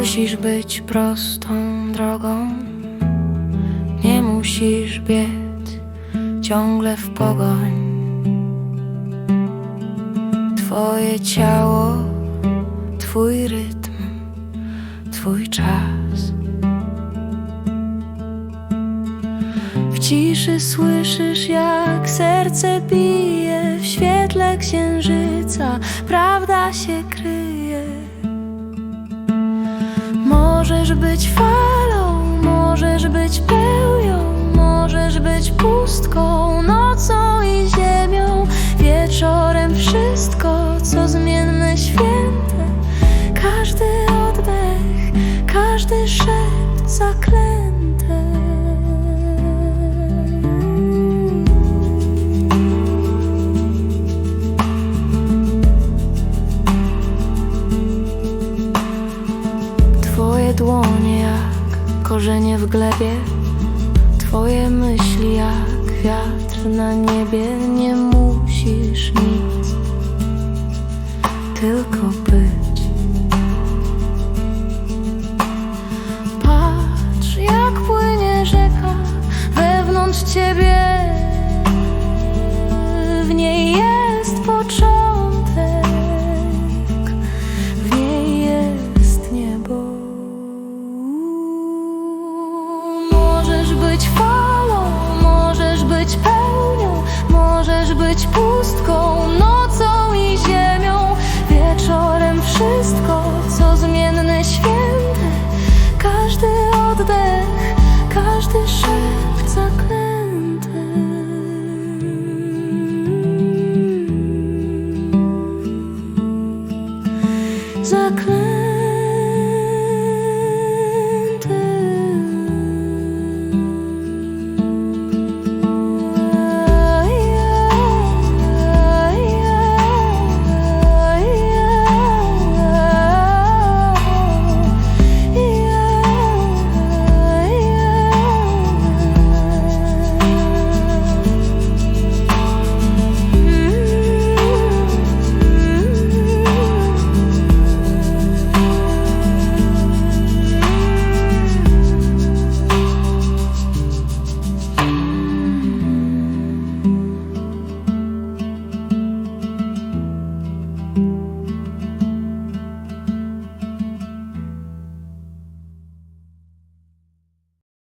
musisz być prostą drogą, nie musisz biec ciągle w pogoń. Twoje ciało, twój rytm, twój czas. W ciszy słyszysz, jak serce bije w świetle księżyca, prawda się kryje. Możesz być falą, możesz być pełnią, możesz być pustką, nocą i ziemią, wieczorem wszystko, co zmienne, święte. Każdy oddech, każdy szept zaklęte. Dłonie jak korzenie w glebie, Twoje myśli jak wiatr na niebie. Nie musisz nic, tylko. Точку